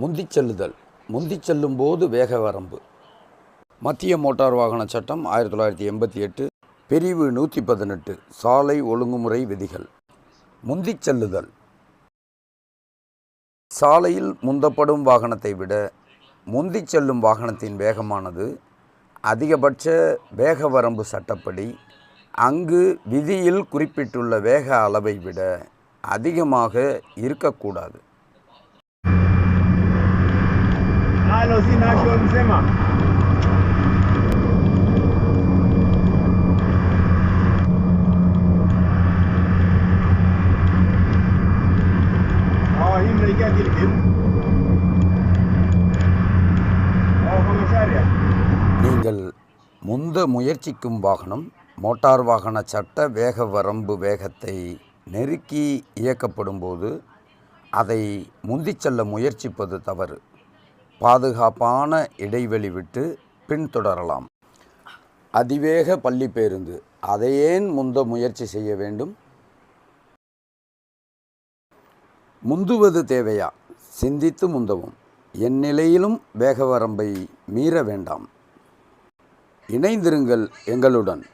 முந்தி செல்லுதல். முந்திச் செல்லும்போது வேக வரம்பு. மத்திய மோட்டார் வாகன சட்டம் ஆயிரத்தி தொள்ளாயிரத்தி எண்பத்தி எட்டு. பிரிவு நூற்றி பதினெட்டு. சாலை ஒழுங்குமுறை விதிகள். முந்தி செல்லுதல். சாலையில் முந்தப்படும் வாகனத்தை விட முந்திச் செல்லும் வாகனத்தின் வேகமானது அதிகபட்ச வேக வரம்பு சட்டப்படி அங்கு விதியில் குறிப்பிட்டுள்ள வேக அளவை விட அதிகமாக இருக்கக்கூடாது. Halo, sina schon msema. Ja, நீங்கள் முந்த முயற்சிக்கும் வாகனம் மோட்டார் வாகன சட்ட வேக வரம்பு வேகத்தை நெருக்கி இயக்கப்படும் போது அதை முந்திச் செல்ல முயற்சிப்பது தவறு. பாதுகாப்பான இடைவெளி விட்டு பின்தொடரலாம் அதிவேக பள்ளி பேருந்து. அதை ஏன் முந்த முயற்சி செய்ய வேண்டும்? முந்துவது தேவையா? சிந்தித்து முந்தவும். என் நிலையிலும் வேக வரம்பை மீற வேண்டாம். இணைந்திருங்கள் எங்களுடன்.